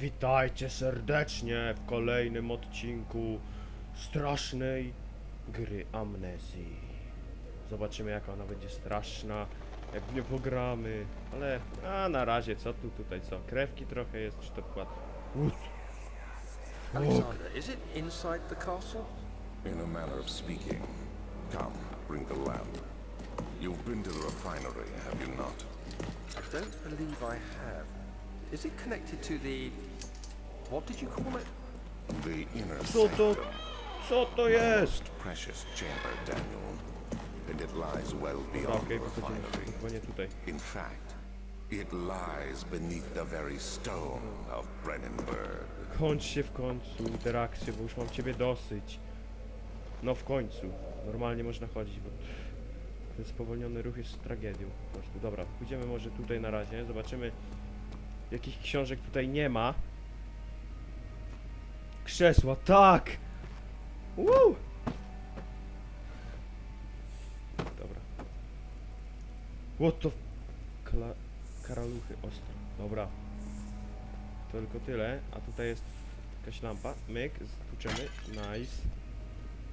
Witajcie serdecznie w kolejnym odcinku strasznej gry Amnezji. Zobaczymy jak ona będzie straszna, jak w nią pogramy, ale a na razie co tu tutaj co, krewki trochę jest, czy to płat... Alexander, is it inside the castle? In a manner of speaking. Come, bring the lamp. You've been to the refinery, have you not? I don't believe I have. Is it connected to the... What did you call it? The inner Co to, sanctum. co to jest? Precious chamber, Daniel. And it lies well beyond okej, the wychodzimy, refinery. chyba nie tutaj. In fact, it lies beneath the very stone of Brennenburg. Kończ się w końcu interakcję, bo już mam ciebie dosyć. No w końcu. Normalnie można chodzić, bo ten spowolniony ruch jest tragedią po prostu. Dobra, pójdziemy może tutaj na razie, zobaczymy jakich książek tutaj nie ma. Krzesła, tak! Woo! Dobra. What the... Kla... Karaluchy ostre. Dobra. Tylko tyle, a tutaj jest jakaś lampa. Myk, stłuczemy. Nice.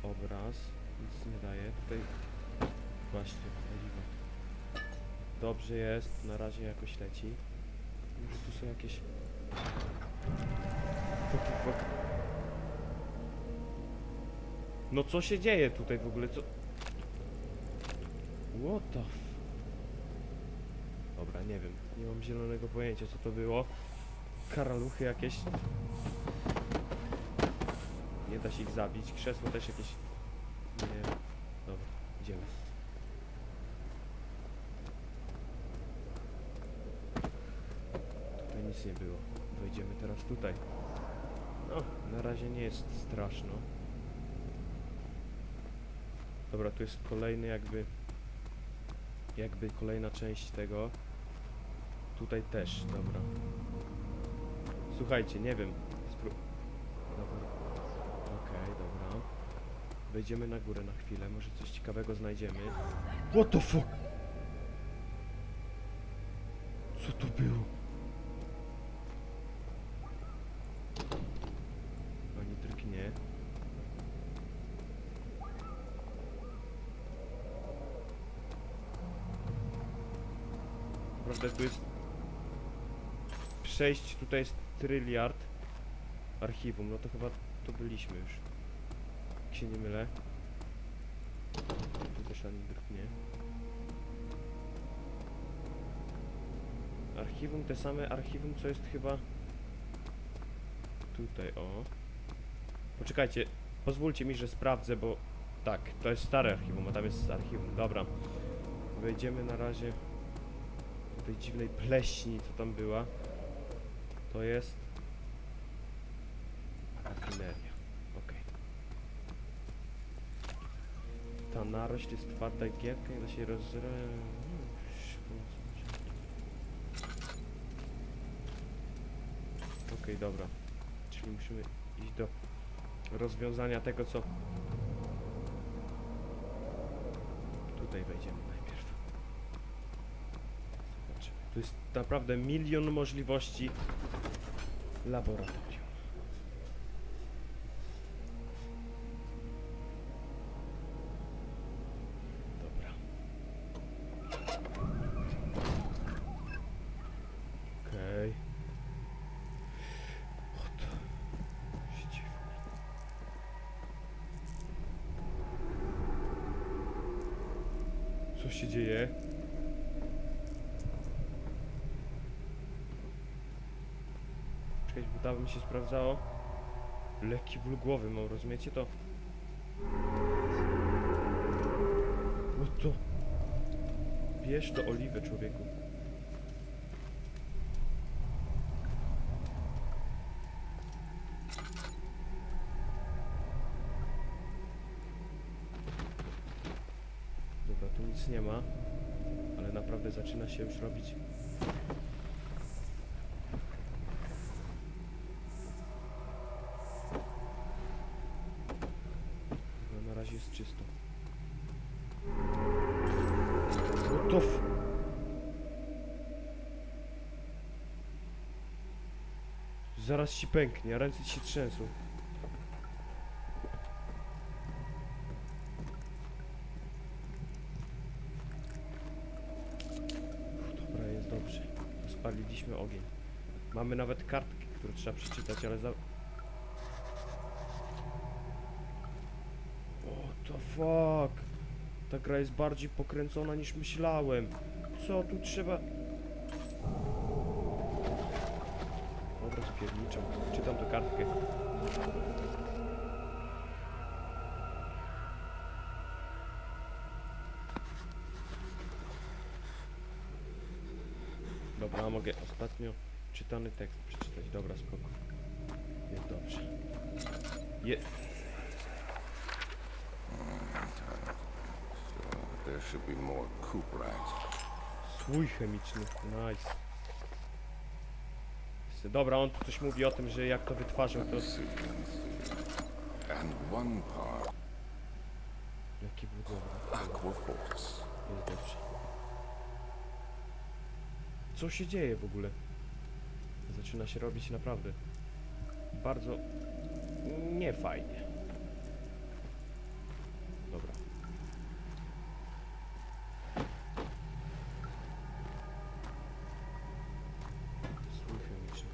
Obraz. Nic nie daje. Tutaj właśnie paliwo. Dobrze jest, na razie jakoś leci. Może tu są jakieś... Fuck, fuck. No co się dzieje tutaj w ogóle? Co... What the f... Dobra, nie wiem. Nie mam zielonego pojęcia co to było. Karaluchy jakieś. Nie da się ich zabić. Krzesło też jakieś. Nie. Dobra, idziemy. Tutaj nic nie było. Wejdziemy teraz tutaj. No, na razie nie jest straszno. Dobra, tu jest kolejny jakby... Jakby kolejna część tego. Tutaj też, dobra. Słuchajcie, nie wiem. Spró... Dobra. Okej, dobra. Wejdziemy na górę na chwilę, może coś ciekawego znajdziemy. What the fuck? Co to było? Ani drgnie. Prawda, tu jest przejść, tutaj jest tryliard archiwum, no to chyba to byliśmy już. Jak się nie mylę. Tu też ani drgnie. Archiwum, te same archiwum, co jest chyba tutaj, o. Poczekajcie, pozwólcie mi, że sprawdzę, bo tak, to jest stare archiwum, a tam jest archiwum, dobra. Wejdziemy na razie tej dziwnej pleśni, co tam była. To jest rafineria. Okej. Ta narośl jest twarda i giętka, nie da się rozre... Dobra. Czyli musimy iść do rozwiązania tego, co... Tutaj wejdziemy Tu jest naprawdę milion możliwości laboratorium. Dobra. Okej. O to się dziwnie. Co się dzieje? Czekać, bo tam mi się sprawdzało. Lekki ból głowy mam, rozumiecie to? O to. Bierz to oliwę, człowieku. Dobra, tu nic nie ma, ale naprawdę zaczyna się już robić No, na razie jest czysto. What the f... Zaraz ci pęknie, a ręce ci się trzęsą. Dobra, jest dobrze. Spaliliśmy ogień. Mamy nawet kartki, które trzeba przeczytać, ale za... What the fuck? Ta gra jest bardziej pokręcona niż myślałem. Co tu trzeba... Dobra, spierniczam. Czytam tę kartkę. Dobra, mogę ostatnio czytany tekst przeczytać. Dobra, spoko. Jest dobrze. Je... There should be more coop rats. Słój chemiczny. Nice. Dobra, on tu coś mówi o tym, że jak to wytwarzał, to... Jaki był dobry. Jest dobrze. Co się dzieje w ogóle? Zaczyna się robić naprawdę bardzo niefajnie. Dobra. Słój chemiczny.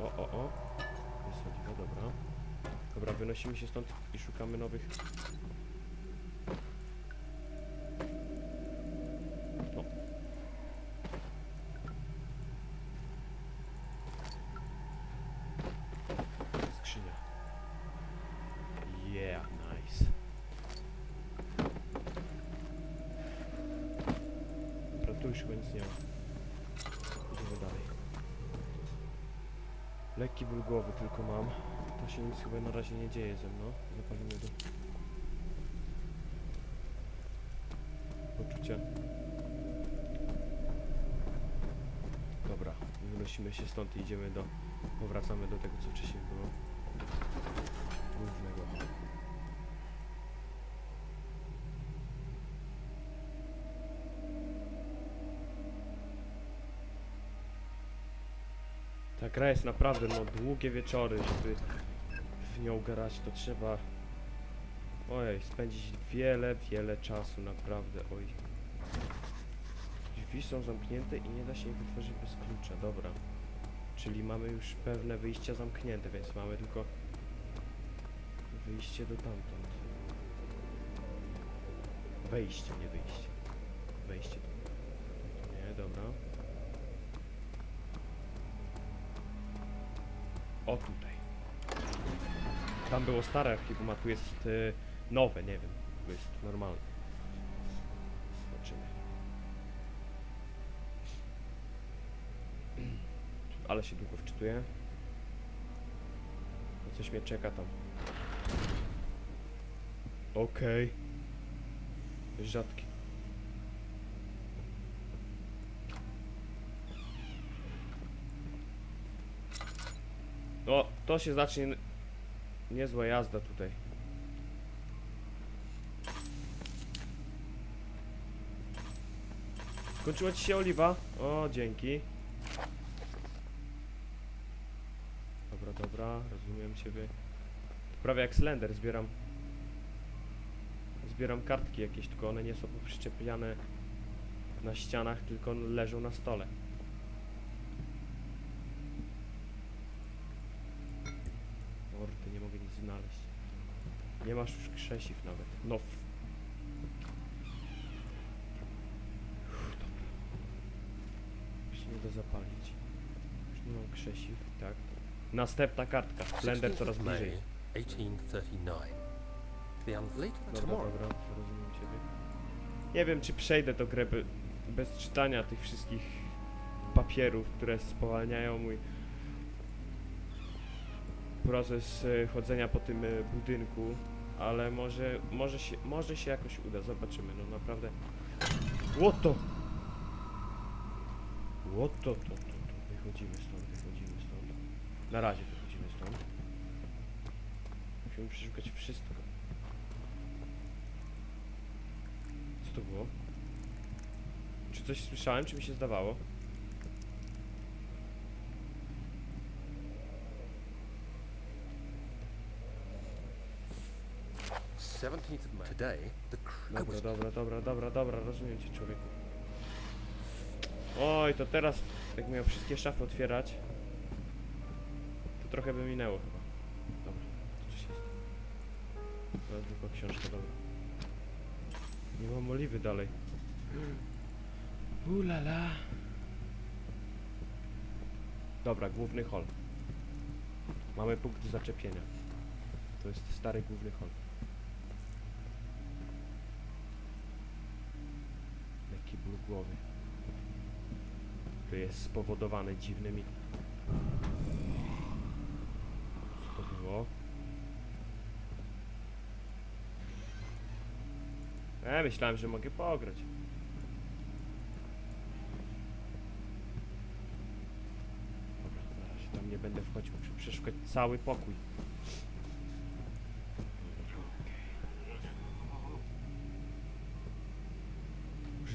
O, o, o. Jest oliwa, dobra. Dobra, wynosimy się stąd i szukamy nowych... O. Skrzynia. Yeah, nice. Dobra, tu już nic nie ma. Idziemy dalej. Lekki ból głowy tylko mam. Się nic chyba na razie nie dzieje ze mną. Zapalimy do... Poczucia. Dobra, wynosimy się stąd i idziemy do... Powracamy do tego, co wcześniej było. Głównego. Ta gra jest naprawdę, no, długie wieczory, żeby nią grać, to trzeba... Ojej, spędzić wiele, wiele czasu, naprawdę, oj. Drzwi są zamknięte i nie da się ich otworzyć bez klucza, dobra. Czyli mamy już pewne wyjścia zamknięte, więc mamy tylko wyjście do tamtąd. Wejście, nie wyjście. Wejście do... Nie, dobra. O tutaj. Tam było stare archiwum, a tu jest y, nowe, nie wiem. Tu jest normalne. Zobaczymy. Ale się długo wczytuję. No coś mnie czeka tam. Okej. Rzadki. No, to się zacznie niezła jazda tutaj. Skończyła ci się oliwa? O, dzięki. Dobra, dobra, rozumiem ciebie. Prawie jak Slender, zbieram... Zbieram kartki jakieś, tylko one nie są przyczepiane na ścianach, tylko leżą na stole. Mordy, nie mogę nic znaleźć. Nie masz już krzesiw nawet. No. nie da zapalić. Już nie mam krzesiw, tak. Następna kartka. Blender 16th coraz bliżej. May, 1839. The Dobra, tomorrow. dobra, rozumiem ciebie. Nie wiem, czy przejdę do grę be, bez czytania tych wszystkich papierów, które spowalniają mój proces e, chodzenia po tym e, budynku, ale może, może, się, może się jakoś uda, zobaczymy, no naprawdę. What to? What to, to, to. Wychodzimy stąd, wychodzimy stąd. Na razie wychodzimy stąd. Musimy przeszukać wszystko. to było? Czy coś słyszałem, czy mi się zdawało? Seventeenth of May. Today, the cr- I Dobra, was dobra, dobra, dobra, dobra, rozumiem cię człowieku. Oj, to teraz jak miał wszystkie szafy otwierać, to trochę by minęło chyba. Dobra, to coś jest. To tylko książka, dobra. Nie mam oliwy dalej. Ulala. Dobra, główny hol. Mamy punkt zaczepienia. To jest stary główny hol. Jaki ból głowy. To jest spowodowane dziwnymi... Co to było? E, myślałem, że mogę pograć. Dobra, na razie tam nie będę wchodził. Muszę przeszukać cały pokój.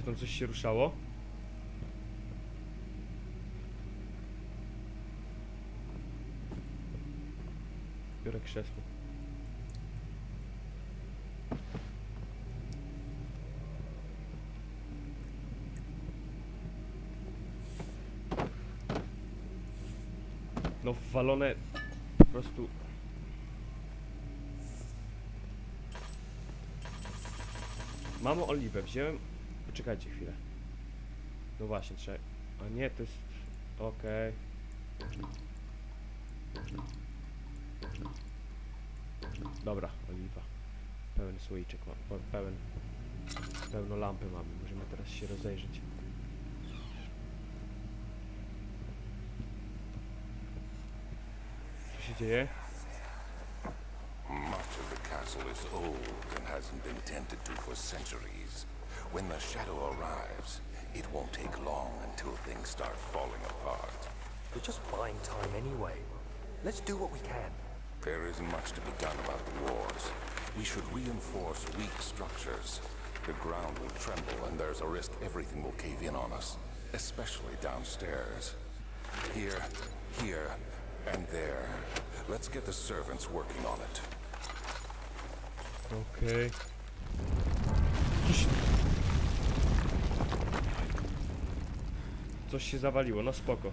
Może tam coś się ruszało? Biorę krzesło. No wwalone po prostu... Mam oliwę, wziąłem... Poczekajcie chwilę. No właśnie, trzeba... A nie, to jest... Okej. Dobra, oliwa. Pełen słoiczek mam, pe- pełen... Pełno lampy mamy, możemy teraz się rozejrzeć. Co się dzieje? Much of the castle is old and hasn't been tended to for centuries. When the shadow arrives, it won't take long until things start falling apart. we're just buying time anyway. Let's do what we can. There isn't much to be done about the walls. We should reinforce weak structures. The ground will tremble and there's a risk everything will cave in on us, especially downstairs. Here, here, and there. Let's get the servants working on it. Okej. Coś... Się zawaliło, no spoko.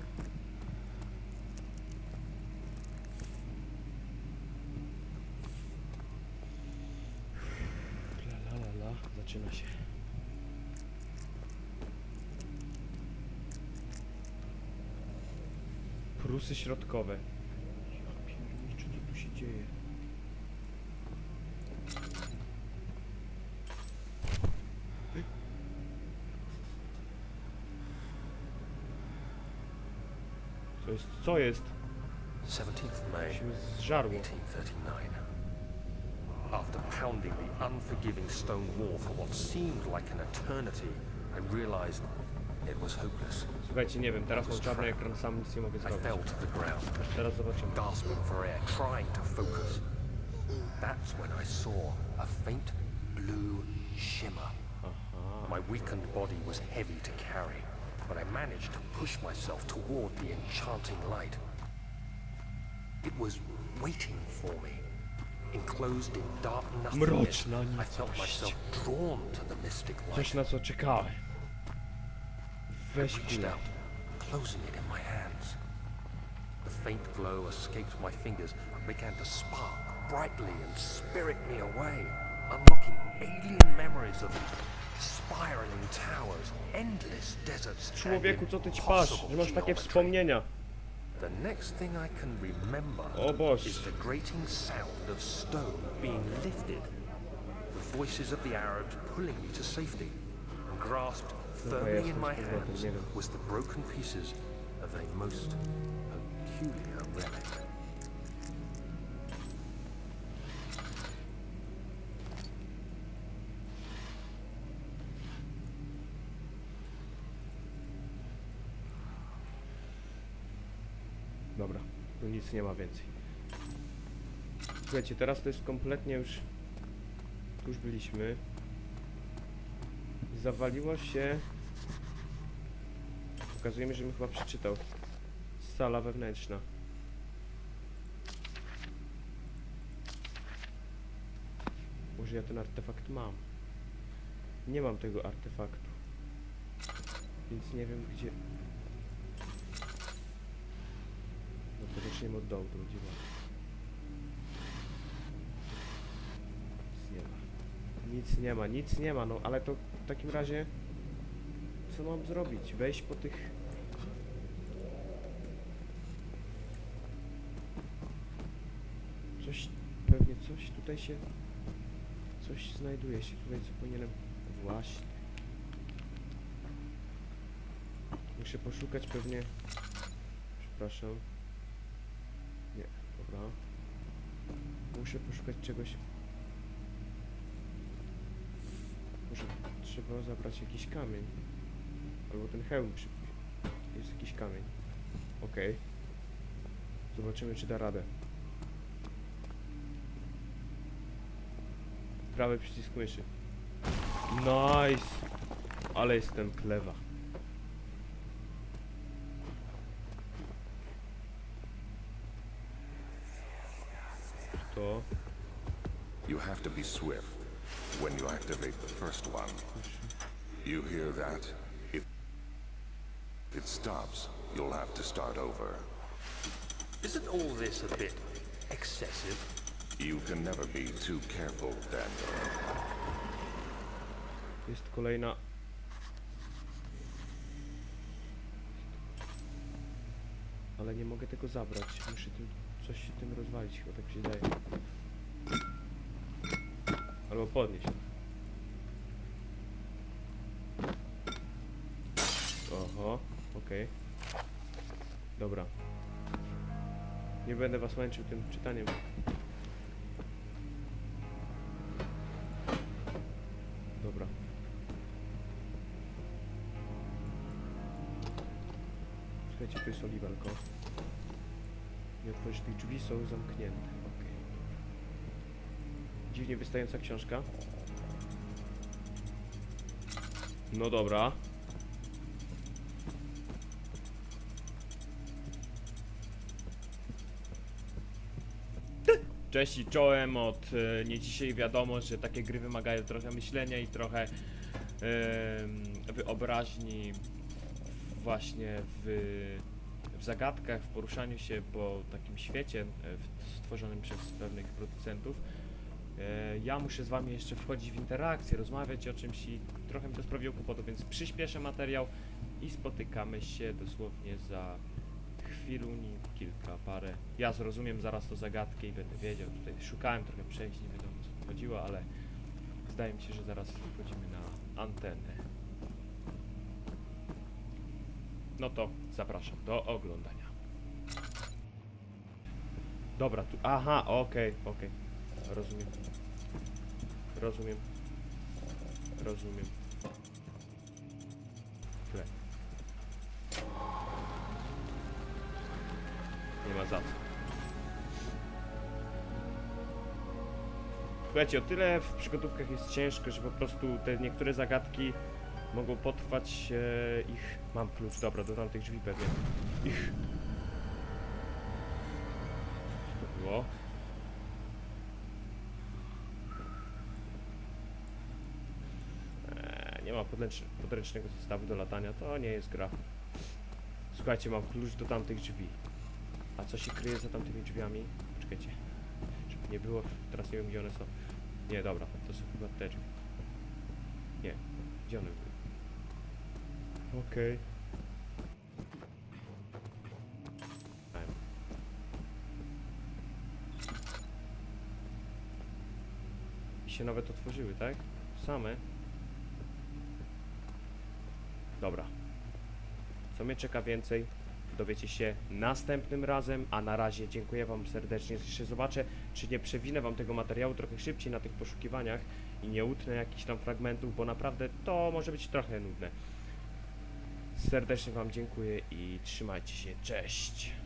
La la la, zaczyna się. Prusy środkowe. Co jest? Co jest? 17th of May, Się zżarło. 1839. After pounding the unforgiving stone wall for what seemed like an eternity, I realized it was hopeless. Słuchajcie, nie wiem, teraz mam czarny ekran, sam nic nie mogę I zrobić. fell to the ground, Teraz zobaczymy. gasping for air, trying to focus. That's when I saw a faint blue shimmer. Aha. My weakened body was heavy to carry, but I managed to push myself toward the enchanting light. It was waiting for me. Enclosed in dark nothingness, Mroczna I felt myself drawn to the mystic Coś light. na co czekałem. Weź reached chwilę. out, closing it in my hands. The faint glow escaped my fingers and began to spark brightly and spirit me away, unlocking alien memories of spiraling towers, endless deserts, and Człowieku, co ty ćpasz? Że masz takie wspomnienia. The next thing I can remember O Boże. is the grating sound of stone being lifted, the voices of the Arabs pulling me to safety, and grasped firmly in my jestem z powrotem, hands was the broken pieces of a most peculiar nic nie ma więcej. Słuchajcie, teraz to jest kompletnie już... Tu już byliśmy. zawaliło się... Pokazuje mi, że mi chyba przeczytał. Sala wewnętrzna. Może ja ten artefakt mam. Nie mam tego artefaktu. Więc nie wiem gdzie... No to zaczniemy od dołu, to będzie. Nic nie ma. Nic nie ma, nic nie ma, no ale to w takim razie... Co mam zrobić? Wejść po tych... Coś, pewnie coś tutaj się... Coś znajduje się tutaj, co powinienem... Właśnie. Muszę poszukać pewnie... Przepraszam. Dobra. Muszę poszukać czegoś... Może trzeba zabrać jakiś kamień. Albo ten hełm przy... Jest jakiś kamień. Okej. Zobaczymy, czy da radę. Prawy przycisk myszy. Nice! Ale jestem klewa. To... You have to be swift when you activate the first one. You hear that? If it stops, you'll have to start over. Isn't all this a bit excessive? You can never be too careful, Daniel. Jest kolejna. Ale nie mogę tego zabrać. Muszę tym, coś się tym rozwalić, chyba tak się daje. Albo podnieść. Oho, okej. Dobra. Nie będę was męczył tym czytaniem. Dobra. Słuchajcie, tu jest. Nie otworzyć drzwi, są zamknięte. Dziwnie wystająca książka. No dobra. Cześć i czołem od e, nie dzisiaj wiadomo, że takie gry wymagają trochę myślenia i trochę em, wyobraźni właśnie w, w zagadkach, w poruszaniu się po takim świecie e, stworzonym przez pewnych producentów. E, Ja muszę z wami jeszcze wchodzić w interakcję, rozmawiać o czymś i trochę mi to sprawiło kłopotu, więc przyspieszę materiał i spotykamy się dosłownie za chwiluni, kilka, parę. Ja zrozumiem zaraz to zagadkę i będę wiedział. Tutaj szukałem trochę przejść, nie wiadomo co chodziło, ale zdaje mi się, że zaraz wchodzimy na antenę. No to zapraszam do oglądania. Dobra, tu. Aha, okej, okej. Rozumiem. Rozumiem. Rozumiem. Tyle. Nie ma za co. Słuchajcie, o tyle w przygotówkach jest ciężko, że po prostu te niektóre zagadki mogą potrwać e, ich... Mam klucz, dobra, do tamtych drzwi pewnie. Ich... Co to było? Eee, nie ma podręcz, podręcznego zestawu do latania, to nie jest gra. Słuchajcie, mam klucz do tamtych drzwi. A co się kryje za tamtymi drzwiami? Czekajcie. Żeby nie było, teraz nie wiem gdzie one są. Nie, dobra, to są chyba te drzwi. Nie, gdzie one były? Okej. I się nawet otworzyły, tak? Same. Dobra. Co mnie czeka więcej? Dowiecie się następnym razem, a na razie dziękuję Wam serdecznie. Jeszcze zobaczę, czy nie przewinę Wam tego materiału trochę szybciej na tych poszukiwaniach i nie utnę jakichś tam fragmentów, bo naprawdę to może być trochę nudne. Serdecznie Wam dziękuję i trzymajcie się. Cześć!